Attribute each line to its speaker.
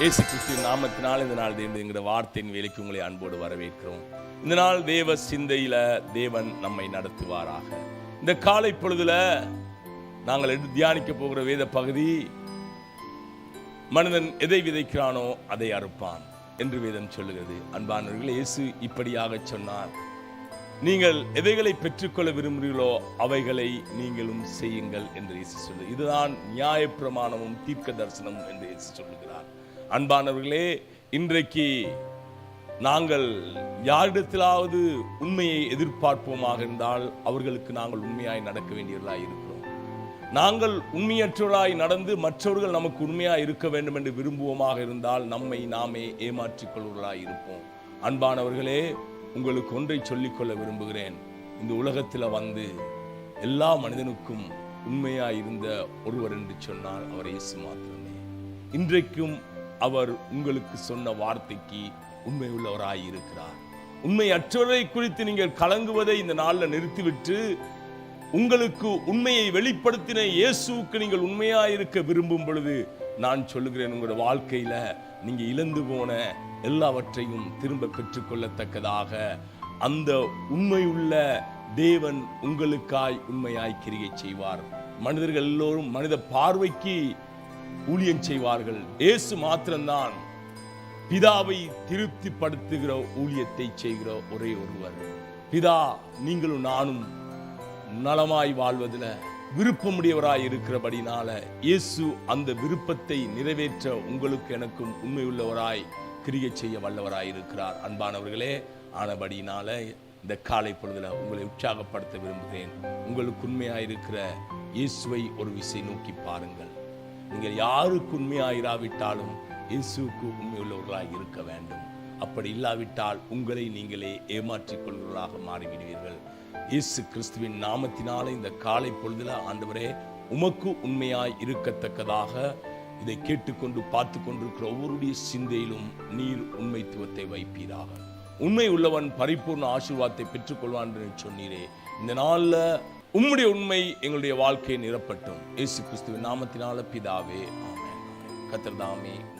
Speaker 1: இயேசு கிறிஸ்துவின் நாமத்தினால் இந்த நாள் தேவன் என்கிற வார்த்தையின் வேலைக்கு உங்களை அன்போடு வரவேற்கிறோம். இந்த நாள் தேவ சிந்தையில தேவன் நம்மை நடத்துவாராக. இந்த காலை பொழுதுல நாங்கள் எடுத்து தியானிக்க போகிற வேத பகுதி மனிதன் எதை விதைக்கிறானோ அதை அறுப்பான் என்று வேதம் சொல்லுகிறது. அன்பானவர்கள் இயேசு இப்படியாக சொன்னார். நீங்கள் எதைகளை பெற்றுக்கொள்ள விரும்புகிறீர்களோ அவைகளை நீங்களும் செய்யுங்கள் என்று இயேசு சொல்லு இதுதான் நியாயப்பிரமாணமும் தீர்க்க தரிசனமும் என்று இயேசு சொல்லுகிறார். அன்பானவர்களே இன்றைக்கு நாங்கள் யாரிடத்திலாவது உண்மையை எதிர்பார்ப்போமாக இருந்தால் அவர்களுக்கு நாங்கள் உண்மையாய் நடக்க வேண்டியவர்களாய் இருக்கிறோம். நாங்கள் உண்மையற்றவர்களாய் நடந்து மற்றவர்கள் நமக்கு உண்மையாக இருக்க வேண்டும் என்று விரும்புவோமாக இருந்தால் நம்மை நாமே ஏமாற்றிக் கொள்வர்களாய் இருப்போம். அன்பானவர்களே உங்களுக்கு ஒன்றை சொல்லிக்கொள்ள விரும்புகிறேன். இந்த உலகத்தில் வந்து எல்லா மனிதனுக்கும் உண்மையாக இருந்த ஒருவர் என்று சொன்னால் அவர் இயேசு மாத்திரமே. இன்றைக்கும் அவர் உங்களுக்கு சொன்ன வார்த்தைக்கு உண்மை உள்ளவராய் இருக்கிறார். உண்மையற்றவரை குறித்து நீங்கள் கலங்குவதை இந்த நாளில் நிறுத்திவிட்டு உங்களுக்கு உண்மையை வெளிப்படுத்தின இயேசுவுக்கு நீங்கள் உண்மையாக இருக்க விரும்பும் பொழுது நான் சொல்லுகிறேன் உங்களோட வாழ்க்கையில நீங்க இழந்து போன எல்லாவற்றையும் திரும்ப பெற்றுக்கொள்ளத்தக்கதாக அந்த உண்மையுள்ள தேவன் உங்களுக்காய் உண்மையாய் கிரியை செய்வார். மனிதர்கள் எல்லோரும் மனித பார்வைக்கு ஊழியம் செய்வார்கள். இயேசு மாத்திரம்தான் பிதாவை திருப்திப்படுத்துகிற ஊழியத்தை செய்கிற ஒரே ஒருவர். பிதா நீங்களும் நானும் நலமாய் வாழ்வதில் விருப்பமுடையவராய் இருக்கிறபடினால இயேசு அந்த விருப்பத்தை நிறைவேற்ற உங்களுக்கு எனக்கும் உண்மையுள்ளவராய் கிரியை செய்ய வல்லவராய் இருக்கிறார். அன்பானவர்களே ஆனபடினால இந்த காலை பொழுதுல உங்களை உற்சாகப்படுத்த விரும்புகிறேன். உங்களுக்கு உண்மையாயிருக்கிற இயேசுவை ஒரு விசை நோக்கி பாருங்கள். நீங்கள் யாருக்கு உண்மையாயிராவிட்டாலும் இயேசுக்கு உண்மையுள்ளவர்களாக இருக்க வேண்டும். அப்படி இல்லாவிட்டால் உங்களை நீங்களே ஏமாற்றிக் கொள்வர்களாக மாறிவிடுவீர்கள். இயேசு கிறிஸ்துவின் நாமத்தினால இந்த காலை பொழுதுல ஆண்டவரே உமக்கு உண்மையாய் இருக்கத்தக்கதாக இதை கேட்டுக்கொண்டு பார்த்து கொண்டிருக்கிற ஒவ்வொருடைய சிந்தையிலும் நீர் உண்மைத்துவத்தை வைப்பீராக. உண்மை உள்ளவன் பரிபூர்ண ஆசீர்வாதத்தை பெற்றுக்கொள்வான் என்று சொன்னீரே. இந்த நாள்ல உம்முடைய உண்மை எங்களுடைய வாழ்க்கையை நிரப்பட்டும். இயேசு கிறிஸ்துவின் நாமத்தினால பிதாவே ஆமென்.